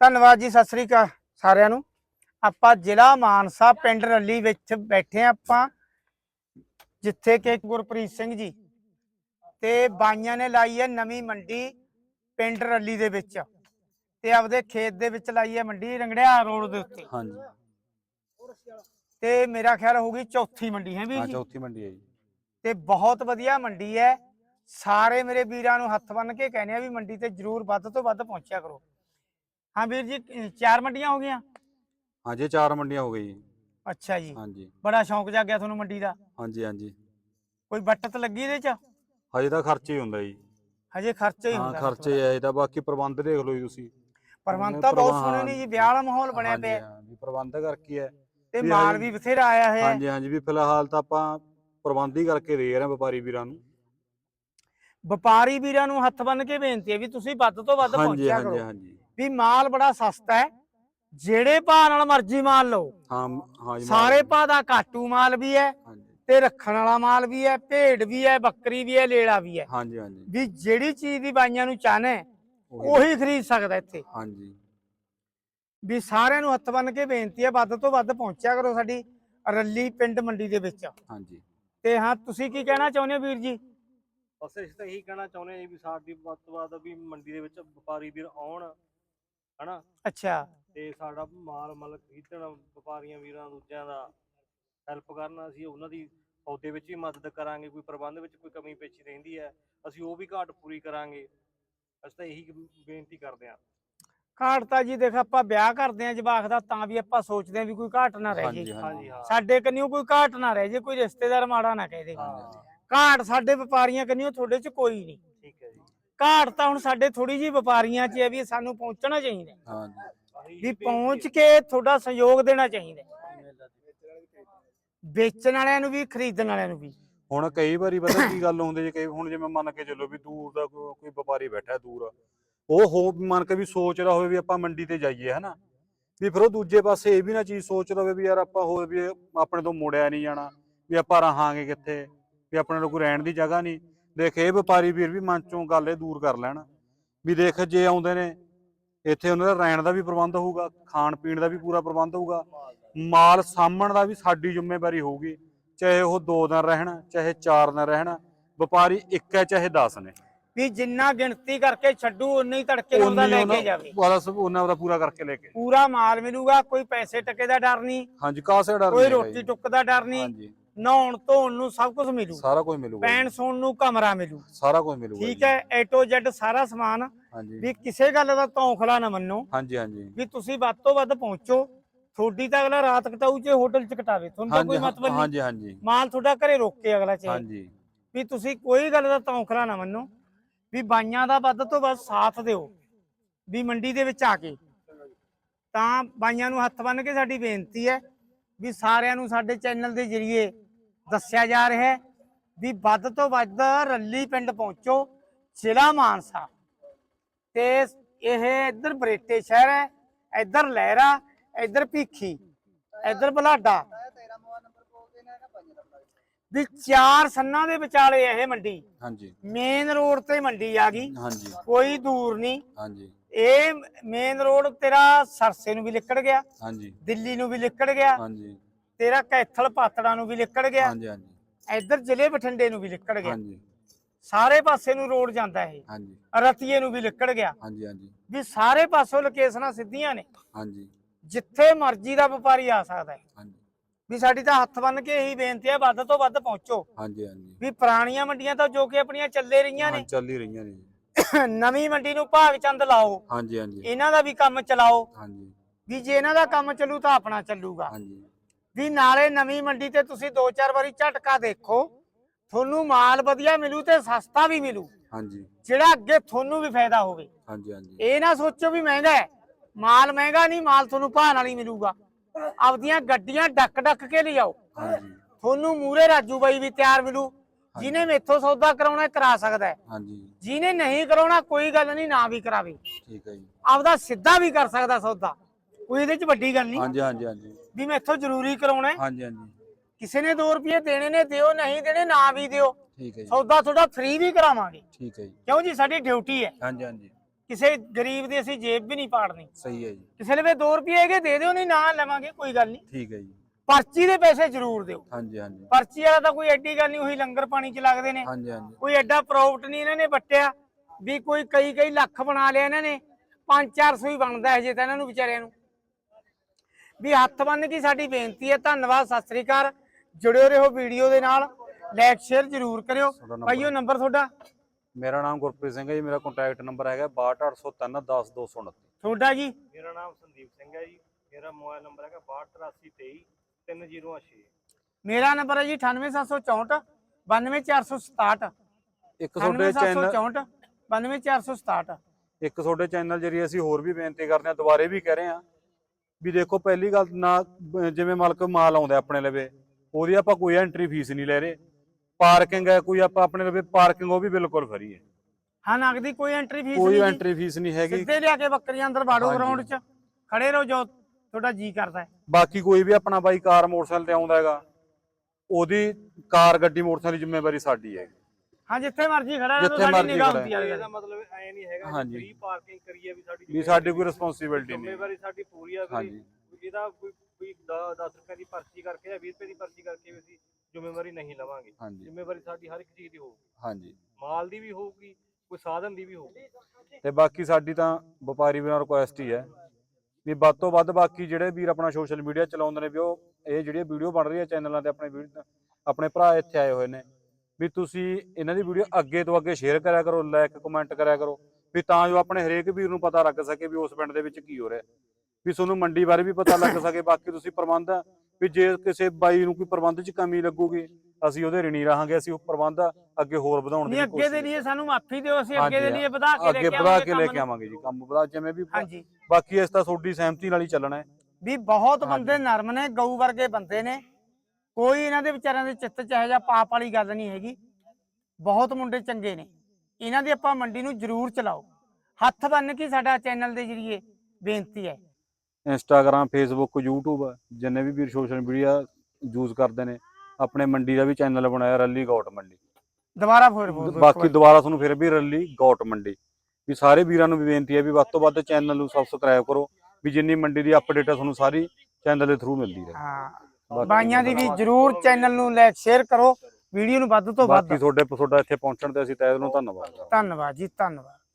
ਧੰਨਵਾਦ ਜੀ ਸਤਿ ਸ੍ਰੀ ਅਕਾਲ ਸਾਰਿਆਂ ਨੂੰ। ਆਪਾਂ ਜ਼ਿਲ੍ਹਾ ਮਾਨਸਾ ਪਿੰਡ ਰੱਲੀ ਵਿੱਚ ਬੈਠੇ ਹਾਂ ਆਪਾਂ ਜਿੱਥੇ ਕਿ ਗੁਰਪ੍ਰੀਤ ਸਿੰਘ ਜੀ ਤੇ ਬਾਈਆਂ ਨੇ ਲਾਈ ਹੈ ਨਵੀਂ ਮੰਡੀ ਪਿੰਡ ਰੱਲੀ ਦੇ ਵਿੱਚ ਤੇ ਆਪਦੇ ਖੇਤ ਦੇ ਵਿੱਚ ਲਾਈ ਹੈ ਮੰਡੀ ਰੰਗੜਿਆ ਰੋਡ ਦੇ ਉੱਤੇ। ਹਾਂਜੀ। ਤੇ ਮੇਰਾ ਖਿਆਲ ਹੋਊਗੀ ਚੌਥੀ ਮੰਡੀ ਹੈ ਵੀ ਹਾਂ ਜੀ। ਚੌਥੀ ਮੰਡੀ ਹੈ ਜੀ। ਤੇ ਬਹੁਤ ਵਧੀਆ ਮੰਡੀ ਹੈ। ਸਾਰੇ ਮੇਰੇ ਵੀਰਾਂ ਨੂੰ ਹੱਥ ਬੰਨ ਕੇ ਕਹਿੰਦੇ ਆ ਵੀ ਮੰਡੀ ਤੇ ਜਰੂਰ ਵੱਧ ਤੋਂ ਵੱਧ ਪਹੁੰਚਿਆ ਕਰੋ। ਹਾਂ ਵੀਰ ਜੀ ਅਹ ਚਾਰ ਮੰਡੀਆਂ ਹੋ ਗਈਆਂ? ਹਾਂਜੀ ਇਹ ਚਾਰ ਮੰਡੀਆਂ ਹੋ ਗਈ ਜੀ। ਅੱਛਾ ਜੀ। ਹਾਂਜੀ। ਬੜਾ ਸ਼ੌਂਕ ਜਾਗਿਆ ਤੁਹਾਨੂੰ ਮੰਡੀ ਦਾ? ਹਾਂਜੀ ਹਾਂਜੀ। ਕੋਈ ਬੱਟਤ ਲੱਗੀ ਇਹਦੇ ਚ? ਹਜੇ ਤਾਂ ਖਰਚੇ ਹੀ ਹੁੰਦਾ ਜੀ। ਹਜੇ ਖਰਚਾ ਹੀ ਹਾਂ ਹੁੰਦਾ। ਖਰਚੇ ਹੈ ਇਹਦਾ ਬਾਕੀ ਪ੍ਰਬੰਧ ਦੇਖ ਲਓ ਜੀ ਤੁਸੀਂ। ਪ੍ਰਬੰਧ ਤਾਂ ਬਹੁਤ ਸੋਹਣੇ ਨੇ ਜੀ ਵਿਆਹ ਵਾਲਾ ਮਾਹੌਲ ਬਣਿਆ ਹਾਂਜੀ, ਪਿਆ। ਹਾਂ, ਵੀ ਪ੍ਰਬੰਧ ਕਰਕੇ ਹੈ। ਤੇ ਵੀ ਮਾਲ ਹਜੇ- ਵੀ ਬਥੇਰਾ ਆਇਆ ਹੋਇਆ ਹੈ। ਹਾਂਜੀ ਹਾਂਜੀ ਵੀ ਫਿਲਹਾਲ ਤਾਂ ਆਪਾਂ ਪ੍ਰਬੰਧ ਹੀ ਕਰਕੇ ਦੇ ਰਹੇ ਹਾਂ ਵਪਾਰੀ ਵੀਰਾਂ ਨੂੰ। ਵਪਾਰੀ ਵੀਰਾਂ ਨੂੰ ਹੱਥ ਬੰਨ ਕੇ ਬੇਨਤੀ ਹੈ ਵੀ ਤੁਸੀਂ ਵੱਧ ਤੋਂ ਵੱਧ ਹਾਂਜੀ ਪਹੁੰਚਿਆ ਹਾਂਜੀ ਕਰੋ। ਹਾਂਜੀ। ਵੀ ਮਾਲ ਬੜਾ ਸਸਤਾ ਹੈ। ਜਿਹੜੇ ਭਾਅ ਨਾਲ ਮਰਜ਼ੀ ਮਾਲ ਲਓ। ਹਾਂ ਹਾਂ ਜੀ ਸਾਰੇ ਭਾਅ ਦਾ ਕਾਟੂ ਮਾਲ ਵੀ ਹੈ ਤੇ ਰੱਖਣ ਵਾਲਾ ਮਾਲ ਵੀ ਹੈ ਭੇਡ ਵੀ ਹੈ ਬੱਕਰੀ ਵੀ ਹੈ ਲੇਲਾ ਵੀ ਹੈ। ਹਾਂਜੀ ਹਾਂਜੀ ਵੀ ਜਿਹੜੀ ਚੀਜ਼ ਦੀ ਬਾਈਆਂ ਨੂੰ ਚਾਹਨਾ ਉਹੀ- ਖਰੀਦ ਸਕਦਾ ਇੱਥੇ। ਹਾਂਜੀ ਵੀ ਸਾਰਿਆਂ ਨੂੰ ਹੱਥ ਬੰਨ ਕੇ ਬੇਨਤੀ ਹੈ ਵੱਧ ਤੋਂ ਵੱਧ ਪਹੁੰਚਿਆ ਕਰੋ ਸਾਡੀ ਰੱਲੀ ਪਿੰਡ ਮੰਡੀ ਦੇ ਵਿੱਚ। ਹਾਂਜੀ ਤੇ ਹਾਂ ਤੁਸੀਂ ਕੀ ਕਹਿਣਾ ਚਾਹੁੰਦੇ ਹੋ ਵੀਰ ਜੀ? ਬਸ ਅਸੀਂ ਤਾਂ ਇਹੀ ਕਹਿਣਾ ਚਾਹੁੰਦੇ ਹਾਂ ਜੀ ਵੀ ਸਾਡੀ ਵੱਧ ਤੋਂ ਵੱਧ ਵੀ ਮੰਡੀ ਦੇ ਵਿੱਚ ਵਪਾਰੀ ਵੀਰ ਆਉਣ। ਹਨਾ? ਅੱਛਾ। ਤੇ ਸਾਡਾ ਮਾਲ ਮਤਲਬ ਖਰੀਦਣ ਵਪਾਰੀਆਂ ਵੀਰਾਂ ਦੂਜਿਆਂ ਦਾ ਹੈਲਪ ਕਰਨ ਅਸੀਂ ਉਹਨਾਂ ਦੀ ਸੌਦੇ ਵਿੱਚ ਵੀ ਮਦਦ ਕਰਾਂਗੇ ਕੋਈ ਪ੍ਰਬੰਧ ਵਿੱਚ ਕੋਈ ਕਮੀ ਪੇਸ਼ੀ ਰਹਿੰਦੀ ਹੈ ਅਸੀਂ ਉਹ ਵੀ ਘਾਟ ਪੂਰੀ ਕਰਾਂਗੇ। ਅਸੀਂ ਤਾਂ ਇਹੀ ਬੇਨਤੀ ਕਰਦੇ ਹਾਂ। ਘਾਟ ਤਾਂ ਜੀ ਦੇਖ ਆਪਾਂ ਵਿਆਹ ਕਰਦੇ ਆ ਜਵਾਕ ਦਾ ਤਾਂ ਵੀ ਆਪਾਂ ਸੋਚਦੇ ਆ ਵੀ ਕੋਈ ਘਾਟ ਨਾ ਰਹਿ ਜੇ। ਹਾਂਜੀ ਹਾਂ। ਸਾਡੇ ਕੰਨਿਓ ਕੋਈ ਘਾਟ ਨਾ ਰਹਿ ਜੇ ਕੋਈ ਰਿਸ਼ਤੇਦਾਰ ਮਾੜਾ ਨਾ ਕਹਿ ਦੇ। ਹਾਂ। ਘਾਟ ਸਾਡੇ ਵਪਾਰੀਆਂ ਕੰਨਿਓ ਤੁਹਾਡੇ ਚ ਕੋਈ ਨਹੀਂ। ਠੀਕ ਹੈ ਘਾਟ ਤਾਂ ਹੁਣ ਸਾਡੇ ਥੋੜੀ ਜੀ ਵਪਾਰੀਆਂ 'ਚ ਹੈ ਵੀ ਸਾਨੂੰ ਪਹੁੰਚਣਾ ਚਾਹੀਦਾ ਹੈ। ਹਾਂਜੀ ਵੀ ਪਹੁੰਚ। ਕੇ ਤੁਹਾਡਾ ਸਹਿਯੋਗ ਦੇਣਾ ਚਾਹੀਦਾ। ਵੇਚਣ ਵਾਲਿਆਂ ਨੂੰ ਵੀ ਖਰੀਦਣ ਵਾਲਿਆਂ ਨੂੰ ਵੀ ਹੁਣ ਕਈ ਵਾਰੀ ਪਤਾ ਕੀ ਗੱਲ ਹੁੰਦੀ ਜੇ ਕਈ ਹੁਣ ਜਿਵੇਂ ਮੰਨ ਕੇ ਚੱਲੋ ਵੀ ਦੂਰ ਦਾ ਕੋਈ ਕੋਈ ਵਪਾਰੀ ਬੈਠਾ ਹੈ ਦੂਰ ਉਹ ਹੋ ਮੰਨ ਕੇ ਵੀ ਸੋਚਦਾ ਹੋਵੇ ਵੀ ਆਪਾਂ ਮੰਡੀ ਤੇ ਜਾਈਏ ਹਨਾ ਵੀ ਫਿਰ ਉਹ ਦੂਜੇ ਪਾਸੇ ਇਹ ਵੀ ਨਾ ਚੀਜ਼ ਸੋਚਦਾ ਹੋਵੇ ਵੀ ਯਾਰ ਆਪਾਂ ਹੋਰ ਵੀ ਆਪਣੇ ਤੋਂ ਮੁੜਿਆ ਨਹੀਂ ਜਾਣਾ ਵੀ ਆਪਾਂ ਰਹਾਂਗੇ ਕਿੱਥੇ ਵੀ ਆਪਣੇ ਕੋਲ ਕੋਈ ਰਹਿਣ ਦੀ ਜਗ੍ਹਾ ਨਹੀਂ ਦੇਖ ਇਹ ਵਪਾਰੀ ਵੀਰ ਵੀ ਮਨ ਚੋਂ ਗੱਲ ਇਹ ਦੂਰ ਕਰ ਲੈਣ ਵੀ ਦੇਖ ਜੇ ਆਉਂਦੇ ਨੇ ਇੱਥੇ ਉਹਨਾਂ ਦਾ ਰਹਿਣ ਦਾ ਵੀ ਪ੍ਰਬੰਧ ਹੋਊਗਾ ਖਾਣ ਪੀਣ ਦਾ ਵੀ ਪੂਰਾ ਪ੍ਰਬੰਧ ਹੋਊਗਾ ਮਾਲ ਸਾਂਭਣ ਦਾ ਵੀ ਸਾਡੀ ਜ਼ਿੰਮੇਵਾਰੀ ਹੋਊਗੀ ਚਾਹੇ ਉਹ 2 ਦਿਨ ਰਹਿਣ ਚਾਹੇ 4 ਦਿਨ ਰਹਿਣ ਵਪਾਰੀ ਇੱਕ ਹੈ ਚਾਹੇ 10 ਨੇ। ਵੀ ਜਿੰਨਾ ਗਿਣਤੀ ਕਰਕੇ ਛੱਡੂ ਉਨਾ ਹੀ ਤੜਕੇ ਉਹਦਾ ਲੈ ਕੇ ਜਾਵੇ। ਵਾਲਾ ਸਭ ਉਹਨਾਂ ਦਾ ਪੂਰਾ ਕਰਕੇ ਲੈ ਕੇ। ਪੂਰਾ ਮਾਲ ਮਿਲੂਗਾ ਕੋਈ ਪੈਸੇ ਟਕੇ ਦਾ ਡਰ ਨਹੀਂ। ਹਾਂਜੀ ਕਾਸੇ ਡਰ ਕੋਈ ਨਹੀਂ ਹੈਗਾ ਰੋਟੀ। ਟੁੱਕ ਦਾ ਡਰ ਨਹੀਂ। ਹਾਂਜੀ। ਨਹਾਉਣ ਧੋਣ ਨੂੰ ਸਭ ਕੁਝ ਮਿਲੂ। ਸਾਰਾ ਕੁਝ ਮਿਲੂਗਾ। ਜੀ। ਪੈਣ ਸੌਣ ਨੂੰ ਕਮਰਾ ਮਿਲੂ। ਸਾਰਾ ਕੁਝ ਮਿਲੂਗਾ ਠੀਕ ਜੀ। ਹੈ ਏ ਟੂ ਜ਼ੈਡ ਸਾਰਾ ਸਮਾਨ। ਵੀ ਕਿਸੇ ਗੱਲ ਦਾ ਤੌਖਲਾ ਨਾ ਮੰਨੋ। ਹਾਂਜੀ ਹਾਂਜੀ। ਵੀ ਤੁਸੀਂ ਵੱਧ ਤੋਂ ਵੱਧ ਪਹੁੰਚੋ। ਤੁਹਾਡੀ ਤਾਂ ਅਗਲਾ ਰਾਤ ਕਟਾਊ ਚ ਹੋਟਲ ਚ ਕਟਾਵੇ। ਤੁਹਾਨੂੰ ਤਾਂ ਕੋਈ ਮਤਲਬ ਨਹੀਂ। ਹਾਂਜੀ ਹਾਂਜੀ। ਮਾਲ ਤੁਹਾਡਾ ਘਰੇ ਰੋਕ ਕੇ ਅਗਲਾ ਚਾਹੇ ਹਾਂਜੀ। ਵੀ ਤੁਸੀਂ ਕੋਈ ਗੱਲ ਦਾ ਤੌਖਲਾ ਨਾ ਮੰਨੋ। ਵੀ ਬਾਈਆਂ ਦਾ ਵੱਧ ਤੋਂ ਵੱਧ ਸਾਥ ਦਿਓ। ਵੀ ਮੰਡੀ ਦੇ ਵਿੱਚ ਆ ਕੇ। ਤਾਂ ਬਾਈਆਂ ਨੂੰ ਹੱਥ ਬੰਨ ਕੇ ਸਾਡੀ ਬੇਨਤੀ ਹੈ। ਵੀ ਸਾਰਿਆਂ ਨੂੰ ਸਾਡੇ ਚੈਨਲ ਦੇ ਜ਼ਰੀਏ ਦੱਸਿਆ ਜਾ ਰਿਹਾ ਹੈ ਵੀ ਵੱਧ ਤੋਂ ਵੱਧ ਰੱਲੀ ਪਿੰਡ ਪਹੁੰਚੋ ਜ਼ਿਲ੍ਹਾ ਮਾਨਸਾ। ਤੇ ਇਹ ਇੱਧਰ ਬਰੇਟੇ ਸ਼ਹਿਰ ਹੈ ਇੱਧਰ ਲਹਿਰਾ ਇੱਧਰ ਭੀਖੀ ਇੱਧਰ ਬਲਾਡਾ। ਵੀ ਚਾਰ ਸੰਨਾਂ ਦੇ ਵਿਚਾਲੇ ਇਹ ਮੰਡੀ। ਹਾਂਜੀ। ਮੇਨ ਰੋਡ ਤੇ ਮੰਡੀ ਆ ਗਈ। ਹਾਂਜੀ। ਕੋਈ ਦੂਰ ਨਹੀਂ। ਹਾਂਜੀ। ਇਹ ਮੇਨ ਰੋਡ ਤੇਰਾ ਸਰਸੇ ਨੂੰ ਵੀ ਲਿਕੜ ਗਿਆ। ਹਾਂਜੀ। ਦਿੱਲੀ ਨੂੰ ਵੀ ਲਿਕੜ ਗਿਆ। ਹਾਂਜੀ। ਤੇਰਾ ਕੈਥਲ ਪਾਤੜਾ ਨੂੰ ਵੀ ਲਿਕੜ ਗਿਆ। ਹਾਂਜੀ ਹਾਂਜੀ। ਇੱਧਰ ਜ਼ਿਲ੍ਹੇ ਬਠਿੰਡੇ ਨੂੰ ਵੀ ਲਿਕੜ ਗਿਆ। ਹਾਂਜੀ। ਸਾਰੇ ਪਾਸੇ ਨੂੰ ਰੋਡ ਜਾਂਦਾ ਇਹ। ਹਾਂਜੀ। ਰਤੀਏ ਨੂੰ ਵੀ ਲਿਕੜ ਗਿਆ। ਹਾਂਜੀ ਹਾਂਜੀ। ਵੀ ਸਾਰੇ ਪਾਸੋਂ ਲੋਕੇਸ਼ਨਾਂ ਸਿੱਧੀਆਂ ਨੇ। ਹਾਂਜੀ। ਜਿੱਥੇ ਮਰਜ਼ੀ ਦਾ ਵਪਾਰੀ ਆ ਸਕਦਾ ਹੈ। ਹਾਂਜੀ। ਵੀ ਸਾਡੀ ਤਾਂ ਹੱਥ ਬੰਨ ਕੇ ਇਹੀ ਬੇਨਤੀ ਹੈ ਵੱਧ ਤੋਂ ਵੱਧ ਪਹੁੰਚੋ। ਹਾਂਜੀ ਹਾਂਜੀ। ਵੀ ਪੁਰਾਣੀਆਂ ਮੰਡੀਆਂ ਤਾਂ ਜੋ ਕਿ ਆਪਣੀਆਂ ਚੱਲੇ ਰਹੀਆਂ ਨੇ। ਚੱਲ ਹੀ ਰਹੀਆਂ ਨੇ। ਨਵੀਂ ਮੰਡੀ ਨੂੰ ਭਾਗ ਚੰਦ ਲਾਓ। ਹਾਂਜੀ ਹਾਂਜੀ। ਇਹਨਾਂ ਦਾ ਵੀ ਕੰਮ ਚਲਾਓ। ਹਾਂਜੀ। ਵੀ ਜੇ ਇਹਨਾਂ ਦਾ ਕੰਮ ਚੱਲੂ ਤਾਂ ਆਪਣਾ ਚੱਲੂਗਾ। ਹਾਂਜੀ। ਵੀ ਨਾਲੇ ਨਵੀਂ ਮੰਡੀ ਤੇ ਤੁਸੀਂ ਦੋ ਚਾਰ ਵਾਰੀ ਝਟਕਾ ਦੇਖੋ ਤੁਹਾਨੂੰ ਮਾਲ ਵਧੀਆ ਮਿਲੂ ਤੇ ਸਸਤਾ ਵੀ ਮਿਲੂ। ਹਾਂਜੀ। ਜਿਹੜਾ ਅੱਗੇ ਤੁਹਾਨੂੰ ਵੀ ਫਾਇਦਾ ਹੋਵੇ। ਹਾਂਜੀ ਹਾਂਜੀ। ਇਹ ਨਾ ਸੋਚੋ ਵੀ ਮਹਿੰਗਾ ਹੈ। ਮਾਲ ਮਹਿੰਗਾ ਨਹੀਂ ਮਾਲ ਤੁਹਾਨੂੰ ਭਾਅ ਨਾਲ ਹੀ ਮਿਲੂਗਾ। ਆਪਦੀਆਂ ਗੱਡੀਆਂ ਡੱਕ ਡੱਕ ਕੇ ਲਿਆਓ। ਹਾਂਜੀ। ਤੁਹਾਨੂੰ ਮੂਰੇ ਰਾਜੂ ਬਾਈ ਵੀ ਤਿਆਰ ਮਿਲੂ। ਜਿਹਨੇ ਮੇਥੋਂ ਸੌਦਾ ਕਰਾਉਣਾ ਕਰਾ ਸਕਦਾ ਹੈ। ਹਾਂਜੀ। ਜਿਹਨੇ ਨਹੀਂ ਕਰਾਉਣਾ ਕੋਈ ਗੱਲ ਨਹੀਂ ਨਾ ਵੀ ਕਰਾਵੇ। ਠੀਕ ਹੈ ਜੀ। ਆਪਦਾ ਸਿੱਧਾ ਵੀ ਕਰ ਸਕਦਾ ਸੌਦਾ। ਕੋਈ ਇਹਦੇ ਚ ਵੱਡੀ ਗੱਲ ਨਹੀਂ। ਹਾਂਜੀ ਹਾਂਜੀ ਹਾਂਜੀ। ਵੀ ਮੈਥੋਂ ਜ਼ਰੂਰੀ ਕਰਾਉਣਾ ਹੈ। ਹਾਂਜੀ ਹਾਂਜੀ। ਕਿਸੇ ਨੇ 2 ਰੁਪਏ ਦੇਣੇ ਨੇ ਦਿਓ ਨਹੀਂ ਦੇਣੇ ਨਾ ਵੀ ਦਿਓ। ਠੀਕ ਹੈ ਜੀ। ਸੌਦਾ ਤੁਹਾਡਾ ਫ੍ਰੀ ਵੀ ਕਰਾਵਾਂਗੇ। ਠੀਕ ਹੈ ਜੀ। ਕਿਉਂ ਜੀ? ਸਾਡੀ ਡਿਊਟੀ ਹੈ। ਹਾਂਜੀ ਹਾਂਜੀ। ਕਿਸੇ ਗਰੀਬ ਦੀ ਅਸੀਂ ਜੇਬ ਵੀ ਨਹੀਂ ਪਾੜਨੀ। ਸਹੀ ਹੈ ਜੀ। ਕਿਸੇ ਲਵੇ 2 ਰੁਪਏ ਹੈਗੇ ਦੇ ਦਿਓ ਨਹੀਂ ਨਾ ਲਵਾਂਗੇ ਕੋਈ ਗੱਲ ਨਹੀਂ। ਠੀਕ ਹੈ ਜੀ। ਪਰਚੀ ਦੇ ਪੈਸੇ ਜ਼ਰੂਰ ਦਿਓ। ਹਾਂਜੀ ਹਾਂਜੀ। ਪਰਚੀ ਵਾਲਾ ਤਾਂ ਕੋਈ ਐਡੀ ਗੱਲ ਨਹੀਂ ਉਹੀ ਲੰਗਰ ਪਾਣੀ ਚ ਲੱਗਦੇ ਨੇ। ਹਾਂਜੀ ਹਾਂਜੀ। ਕੋਈ ਐਡਾ ਪ੍ਰੋਫਿਟ ਨਹੀਂ ਇਹਨਾਂ ਨੇ ਵੱਟਿਆ ਵੀ ਕੋਈ ਕਈ ਕਈ ਲੱਖ ਬਣਾ ਲਿਆ ਇਹਨਾਂ ਨੇ। 5-400 ਹੀ ਬਣਦਾ ਹੈ ਜੇ ਤਾਂ ਇਹਨਾਂ ਨੂੰ ਵਿਚਾਰਿਆਂ ਨੂੰ। ਵੀ ਹੱਥ ਬੰਨ ਕੇ ਸਾਡੀ ਬੇਨਤੀ ਹੈ ਧੰਨਵਾਦ ਸਤਿ ਸ੍ਰੀ ਅਕਾਲ। ਜੁੜਿਓ ਰਹੋ ਵੀਡੀਓ ਦੇ ਨਾਲ ਲਾਈਕ ਸ਼ੇਅਰ ਜ਼ਰੂਰ ਕਰਿਓ। number? ਭਾਈਓ ਨੰਬਰ ਤੁਹਾਡਾ? ਮੇਰਾ ਨਾਮ ਗੁਰਪ੍ਰੀਤ ਸਿੰਘ ਹੈ ਜੀ ਮੇਰਾ ਕੰਟੈਕਟ ਨੰਬਰ ਹੈਗਾ 62803 10229 ਤੁਹਾਡਾ ਜੀ? ਮੇਰਾ ਨਾਮ ਸੰਦੀਪ ਸਿੰਘ ਹੈ ਜੀ ਮੇਰਾ ਮੋਬਾਈਲ ਨੰਬਰ ਹੈਗਾ 628323 3086 ਮੇਰਾ ਨੰਬਰ ਹੈ ਜੀ 98764 92467 ਇੱਕ ਤੁਹਾਡੇ ਚੈਨਲ 98764 92467 ਇੱਕ ਤੁਹਾਡੇ ਚੈਨਲ ਜਰੀਏ ਅਸੀਂ ਹੋਰ ਵੀ ਬੇਨਤੀ ਕਰਦੇ ਹਾਂ ਦੁਬਾਰੇ ਵੀ ਕਹਿ ਰਹੇ ਹਾਂ ਵੀ ਦੇਖੋ ਪਹਿਲੀ ਗੱਲ ਨਾ ਜਿਵੇਂ ਮਾਲਕ ਮਾਲ ਆਉਂਦਾ ਆਪਣੇ ਲਵੇ ਉਹਦੀ ਆਪਾਂ ਕੋਈ ਐਂਟਰੀ ਫੀਸ ਨਹੀਂ ਲੈ ਰਹੇ। ਪਾਰਕਿੰਗ ਹੈ ਕੋਈ ਆਪਾਂ ਆਪਣੇ ਲਵੇ ਪਾਰਕਿੰਗ ਉਹ ਵੀ ਬਿਲਕੁਲ ਫਰੀ ਹੈ। ਹਾਂ ਨਗਦੀ ਕੋਈ ਐਂਟਰੀ ਫੀਸ ਕੋਈ। ਐਂਟਰੀ ਫੀਸ ਨਹੀਂ ਹੈਗੀ। ਸਿੱਧੇ ਲਿਆ ਕੇ ਬੱਕਰੀਆਂ ਅੰਦਰ ਬਾੜੋ। ਗਰਾਊਂਡ 'ਚ। ਖੜੇ ਰਹੋ ਜੋ ਤੁਹਾਡਾ ਜੀ ਕਰਦਾ ਹੈ। ਬਾਕੀ ਕੋਈ ਵੀ ਆਪਣਾ ਬਾਈ ਕਾਰ ਮੋਟਰਸਾਈਕਲ ਤੇ ਆਉਂਦਾ ਹੈਗਾ ਉਹਦੀ ਕਾਰ ਗੱਡੀ ਮੋਟਰਸਾਈਕਲ ਦੀ ਜ਼ਿੰਮੇਵਾਰੀ ਸਾਡੀ ਹੈ। ਹਾਂ ਜਿੱਥੇ ਮਰਜ਼ੀ ਖੜਾ ਰਹਿ ਜਿੱਥੇ ਮਰਜ਼ੀ ਨਿਗਾਹ ਖੜਾ ਹੁੰਦੀ ਆ ਇਹਦਾ ਮਤਲਬ ਐ ਨਹੀਂ ਹੈਗਾ ਹਾਂਜੀ। ਫ੍ਰੀ ਪਾਰਕਿੰਗ ਕਰੀਏ ਵੀ ਸਾਡੀ ਵੀ ਸਾਡੀ ਕੋਈ ਰਿਸਪੌਂਸਿਬਿਲਟੀ ਨਹੀਂ। ਜ਼ਿੰਮੇਵਾਰੀ ਸਾਡੀ ਪੂਰੀ ਆ ਵੀ ਹਾਂਜੀ। ਇਹਦਾ ਕੋਈ ਕੋਈ 10 ਰੁਪਏ ਦੀ ਪਰਚੀ ਕਰਕੇ ਜਾਂ 20 ਰੁਪਏ ਦੀ ਪਰਚੀ ਕਰਕੇ ਵੀ ਅਸੀਂ ਜ਼ਿੰਮੇਵਾਰੀ ਨਹੀਂ ਲਵਾਂਗੇ। ਹਾਂਜੀ। ਜ਼ਿੰਮੇਵਾਰੀ ਸਾਡੀ ਹਰ ਇੱਕ ਚੀਜ਼ ਦੀ ਹੋਊਗੀ। ਹਾਂਜੀ। ਮਾਲ ਦੀ ਵੀ ਹੋਊਗੀ ਕੋਈ ਸਾਧਨ ਦੀ ਵੀ ਹੋਊਗੀ। ਤੇ ਬਾਕੀ ਸਾਡੀ ਤਾਂ ਵਪਾਰੀ ਵੀਰਾਂ ਰਿਕੁਐਸਟ ਹੀ ਹੈ ਵੀ ਵੱਧ ਤੋਂ ਵੱਧ ਬਾਕੀ ਜਿਹੜੇ ਵੀਰ ਆਪਣਾ ਸੋਸ਼ਲ ਮੀਡੀਆ ਚਲਾਉਂਦੇ ਨੇ ਵੀ ਉਹ ਇਹ ਜਿਹੜੀ ਵੀਡੀਓ ਬਣ ਰਹੀ ਹੈ ਚੈਨਲਾਂ ਤੇ ਆਪਣੇ ਵੀਰ ਆਪਣੇ ਭਰਾ ਇੱਥੇ ਆਏ ਹੋਏ ਨੇ ਵੀ ਤੁਸੀਂ ਇਹਨਾਂ ਦੀ ਵੀਡੀਓ ਅੱਗੇ ਤੋਂ ਅੱਗੇ ਸ਼ੇਅਰ ਕਰਿਆ ਕਰੋ ਲਾਈਕ ਕਮੈਂਟ ਕਰਿਆ ਕਰੋ ਵੀ ਤਾਂ ਜੋ ਆਪਣੇ ਹਰੇਕ ਵੀਰ ਨੂੰ ਪਤਾ ਲੱਗ ਸਕੇ ਵੀ ਉਸ ਪਿੰਡ ਦੇ ਵਿੱਚ ਕੀ ਹੋ ਰਿਹਾ। ਵੀ ਤੁਹਾਨੂੰ ਮੰਡੀ ਬਾਰੇ ਵੀ ਪਤਾ ਲੱਗ ਸਕੇ ਬਾਕੀ ਤੁਸੀਂ ਪ੍ਰਬੰਧ ਵੀ ਜੇ ਕਿਸੇ ਬਾਈ ਨੂੰ ਕੋਈ ਪ੍ਰਬੰਧ 'ਚ ਕਮੀ ਲੱਗੂਗੀ ਅਸੀਂ ਉਹਦੇ ਰਿਣੀ ਰਹਾਂਗੇ ਅਸੀਂ ਉਹ ਪ੍ਰਬੰਧ ਅੱਗੇ ਹੋਰ ਵਧਾਉਣ ਦੀ ਵੀ ਅੱਗੇ ਦੇ ਕੋਸ਼ਿਸ਼ ਲਈ ਸਾਨੂੰ ਮਾਫੀ ਦਿਓ ਅਸੀਂ ਅੱਗੇ ਦੇ ਲਈ ਵਧਾ ਕੇ ਲੈ ਅੱਗੇ ਕੇ ਵਧਾ ਆਵਾਂਗੇ ਕੇ ਲੈ ਕੇ। ਆਵਾਂਗੇ ਜੀ ਕੰਮ ਵਧਾ ਜਿਵੇਂ ਵੀ ਹਾਂਜੀ। ਬਾਕੀ ਇਸ ਤਾਂ ਤੁਹਾਡੀ ਸਹਿਮਤੀ ਨਾਲ ਹੀ ਚੱਲਣਾ ਹੈ। ਵੀ ਬਹੁਤ ਬੰਦੇ ਨਰਮ ਨੇ ਗਊ ਵਰਗੇ ਬੰਦੇ ਨੇ ਕੋਈ ਇਹਨਾਂ ਦੇ ਵਿਚਾਰਿਆਂ ਦੇ ਚਿੱਤ ਚ ਇਹੋ ਜਿਹਾ ਪਾਪ ਵਾਲੀ ਗੱਲ ਨਹੀਂ ਹੈਗੀ। ਬਹੁਤ ਮੁੰਡੇ ਚੰਗੇ ਨੇ। ਇਹਨਾਂ ਦੀ ਆਪਾਂ ਮੰਡੀ ਨੂੰ ਜ਼ਰੂਰ ਚਲਾਓ। ਹੱਥ ਬੰਨ ਕੇ ਸਾਡਾ ਚੈਨਲ ਦੇ ਜਰੀਏ ਬੇਨਤੀ ਹੈ। ਇੰਸਟਾਗ੍ਰam ਫੇਸਬੁੱਕ YouTube ਜਿੰਨੇ ਵੀ ਵੀਰ ਸੋਸ਼ਲ ਮੀਡੀਆ ਯੂਜ਼ ਕਰਦੇ ਨੇ ਆਪਣੇ ਮੰਡੀ ਦਾ ਵੀ ਚੈਨਲ ਬਣਾਇਆ ਰੱਲੀ ਗੌਟ ਮੰਡੀ। ਦੁਬਾਰਾ ਫੋਰ ਬੋਲ ਬਾਕੀ ਦੁਬਾਰਾ ਤੁਹਾਨੂੰ ਫਿਰ ਵੀ ਰੱਲੀ ਗੌਟ ਮੰਡੀ। ਵੀ ਸਾਰੇ ਵੀਰਾਂ ਨੂੰ ਵੀ ਬੇਨਤੀ ਹੈ ਵੀ ਵੱਧ ਤੋਂ ਵੱਧ ਚੈਨਲ ਨੂੰ ਸਬਸਕ੍ਰਾਈਬ ਕਰੋ। ਵੀ ਜਿੰਨੀ ਮੰਡੀ ਦੀ ਅਪਡੇਟ ਹੈ ਤੁਹਾਨੂੰ ਸਾਰੀ ਚੈਨਲ ਦੇ ਥਰੂ ਮਿਲਦੀ ਰਹੇ। ਹਾਂ। ਬਾਈਆਂ ਦੀ ਵੀ ਜ਼ਰੂਰ ਚੈਨਲ ਨੂੰ ਲਾਈਕ ਸ਼ੇਅਰ ਕਰੋ। ਵੀਡੀਓ ਨੂੰ ਵੱਧ ਤੋਂ ਵੱਧ। ਬਾਕੀ ਤੁਹਾਡੇ ਤੁਹਾਡਾ ਇੱਥੇ ਪਹੁੰਚਣ ਤੇ ਅਸੀਂ ਦਿਲੋਂ ਧੰਨਵਾਦ। ਧੰਨਵਾਦ ਜੀ ਧੰਨਵਾਦ।